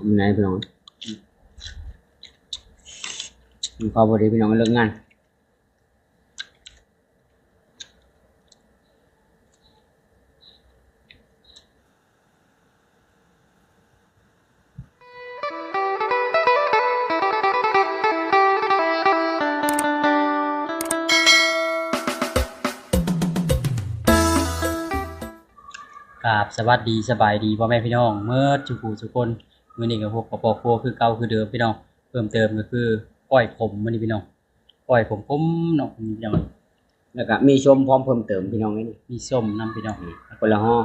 ผมไหนพี่น้องมีข้าวพอดีพี่น้องเลิกงานกราบสวัสดีสบายดีพ่อแม่พี่น้องเมื่อจุกูทุกคน มื้อนี้ก็พบกับปอโคคือเก่าคือเดิมพี่น้องเพิ่มเติมก็คือก้อยขมมื้อนี้พี่น้องก้อยขมขมเนาะพี่น้องแล้วก็มีชมพร้อมเพิ่มเติมพี่น้องนี่มีส้มน้ำพี่น้องคนละห้อ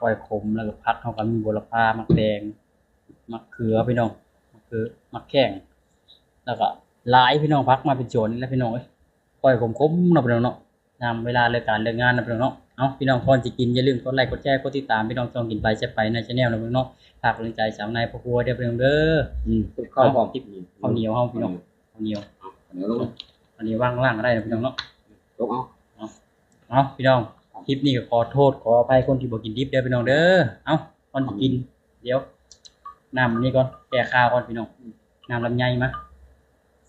ก้อยขมแล้วก็พักเฮาก็มีบัวละพามักแดงมักเขือพี่น้องมักเขือมักแข้งแล้วก็หลายพี่น้องพักมาเป็นโจรนี่แหล้วพี่น้องเอ้ยก้อยขมขมเนาะพี่น้องเนาะยามเวลาเลิกการเลิกงานเนาะพี่น้องเนาะ เอาพี่น้องก่อนสิกินอย่าลืมกดไลค์กดแชร์กดติดตามพี่น้องช่องกินไปแซ่บไปใน channel นะพี่น้องเนาะฝากกำลังใจสาวนายพ่อครัวเด้อพี่น้องเด้ออืมข้าวพร้อมทิปข้าวเหนียวเฮาพี่น้องข้าวเหนียวเดี๋ยวลงอันนี้ว่างล่างก็ได้นะพี่น้องเนาะลงเอาเอาพี่น้องคลิปนี้ก็ขอโทษขออภัยคนที่บ่กินดิบเด้อพี่น้องเด้อเอาก่อนสิกิน เดี๋ยวน้ำอันนี้ก่อนแก้ข้าวก่อนพี่น้องน้ำลำไยมา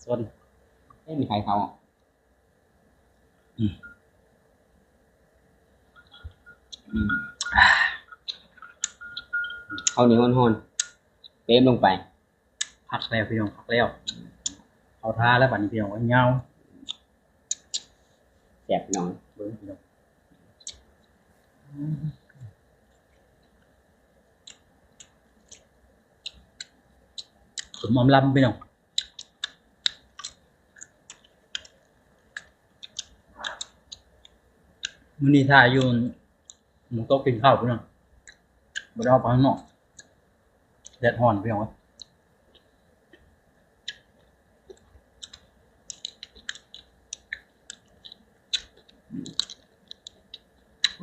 ส่วนไม่มีใครเขาอะอืม อืม ข้าวเหนียวห่อนๆเต็มลงไปพักแล้วพี่น้องพักแล้วเอาท่าแล้วบัดนี้พี่น้องว่าเหงาแสบพี่น้องเบิ่งพี่น้องสมอมลำพี่น้องมื้อนี้ถ่ายอยู่ห มันก็กินข้าวพี่น้องบ่ได้เอาไปข้างนอกแดดร้อนพี่น้องเอ้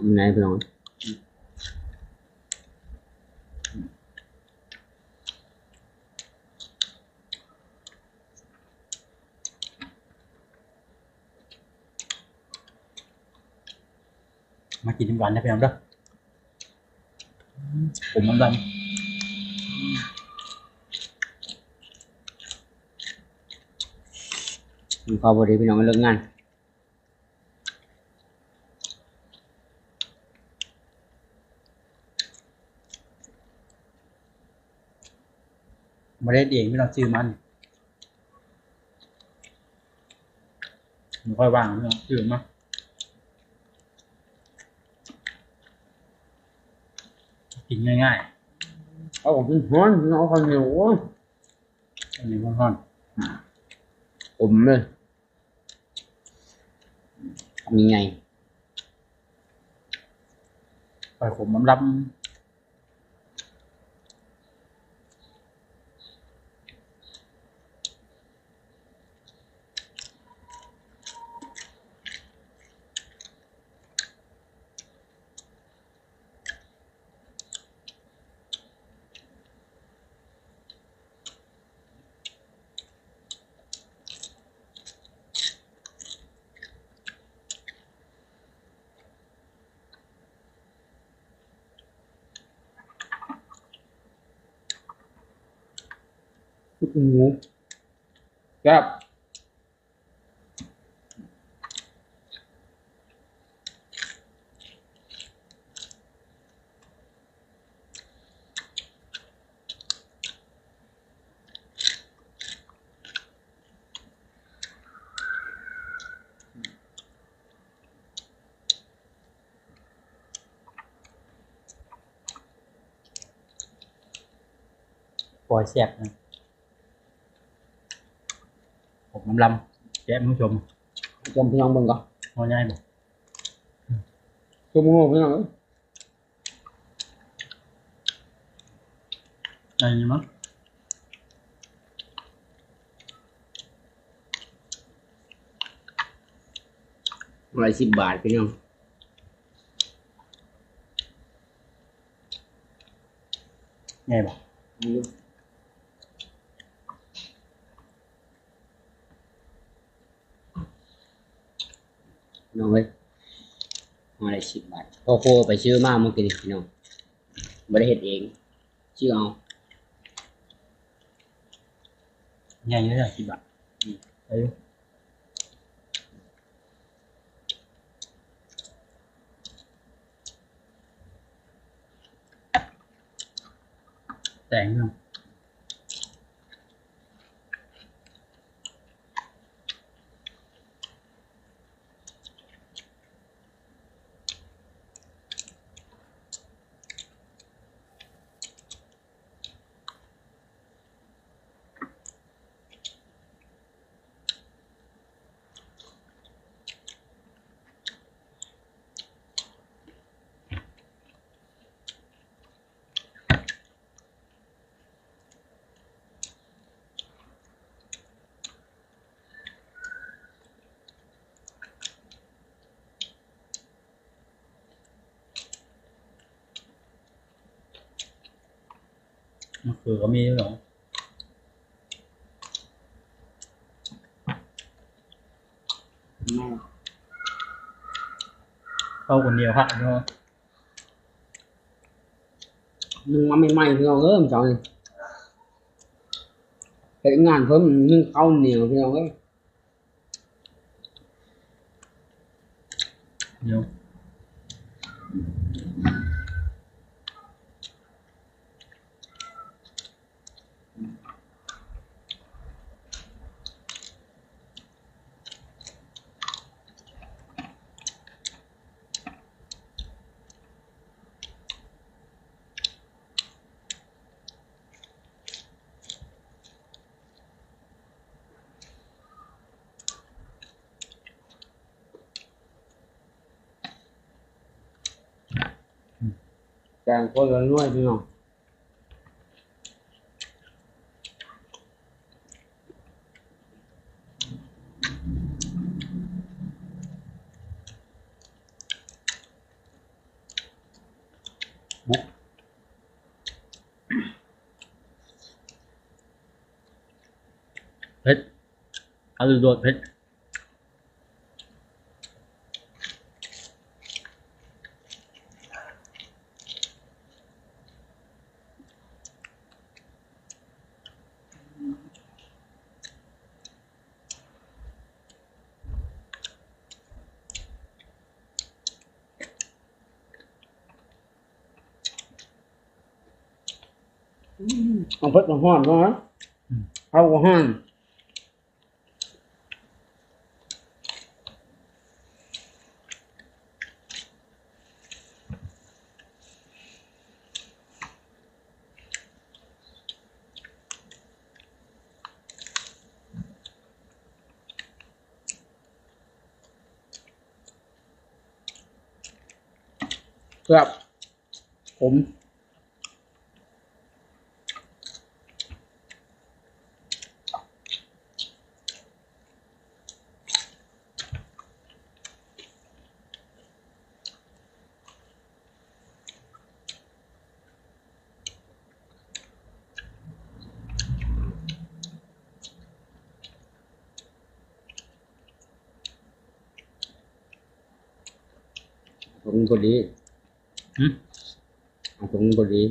ยไหนพี่น้อง มากินน้ำหวานนะพี่น้องเด้อผมน้ำดมีข้าวพอดีพี่น้องเลิกงานำมาได้เองพี่น้องชื่อมันไม่ค่อยว่างพี่น้องชื่อมา กินง่ายเอาผมเป็นฮ้อนพี่น้องข้าวเหนียวโอ้ยๆอันนี้ร้อนผมเลยทำยังไงๆปล่อยผมน้ำล โอ้ครับปล่อยเสียบนะ 155 cho em muốn chùm chùm thì ngon mừng coi ngon nhai mà chùm ngon với ngon đây như mất loại xịt bạc cái nhau. Nghe mà น้องเว้ยมาได้สิบบาทพ่อโคไปซื้อมาเมื่อกี้นี่พี่น้องไม่ได้เห็ดเอง ชื่อเอาใหญ่เลยอะสิบบาทอืมอายุแต่งเนาะ มะเขือก็มีด้วยเหรอแม่เข้าคนเดียวพักเนาะนึ่งมาใหม่ๆพี่น้องเอ้ยมันจังเฮ็ดงานเพิ่มนึ่งข้าวเหนียวพี่น้องเอ้ยเดี๋ยว แกงคนละน้อยพี่น้องบุ๊กเพชรเอาดูโดดเพชร เอาเพิ่นมาฮ้อนเนาะเอาก็ฮ้อนครับผม ตรงพอดีหืมเอาตรงพอดี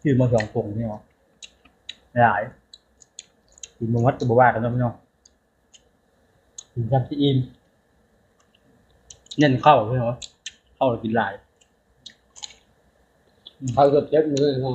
ชื่อมาสองผงนี่หรอไม่ได้กินบะมัดกับบะว่ากันเนาะพี่น้องกินจับที่อิ่มเน้นเข้าพี่น้องเข้าแล้วกินหลายเขาจะเจ็บมือน้อง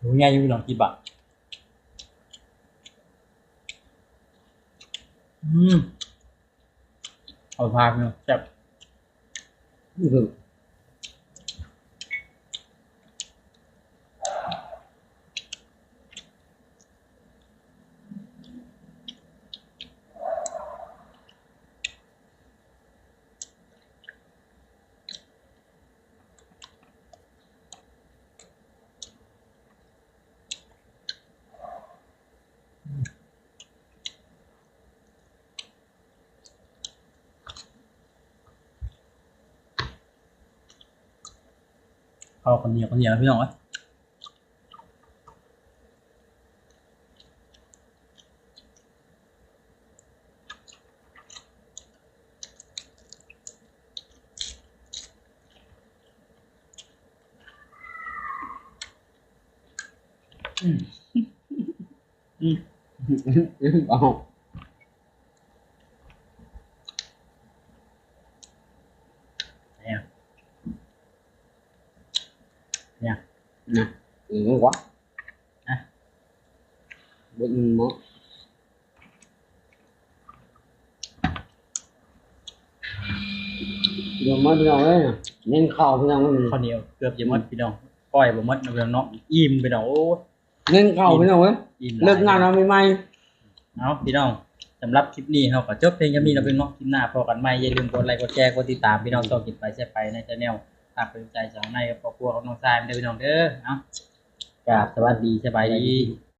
บตองคนใหญ่เลยพี่น้องอืมรู้ง่ายอยู่หลังกินบาทอืมเอาพากเนาะจับอือ เข้าคนเหนียวคนเหนียวพี่น้องเอ้ยอืมอืมเอา เนี่ยเนี่ย nè ngon quá À. bên món rồi mới đi đâu đấy nên khâu với nhau ข้าวเหนียวเกือบจะหมดพี่น้องก้อยบ่หมดนะพี่น้องเนาะอิ่มพี่น้องโอ้ย nên khâu với nhau ấy อิ่ม lực nào nó mới may เอาพี่น้องสำหรับคลิปนี้เราก็จบเพียงแค่นี้เราเป็นน้องคลิปหน้าพอกันใหม่อย่าลืมกดไลค์กดแชร์กดติดตามพี่น้องต่อกินไปแชร์ไปในช anel ฝากเป็นใจสองในกับครอบครัวของน้องทรายไม่ได้พี่น้องเด้อเอากราบสวัสดีสบายดี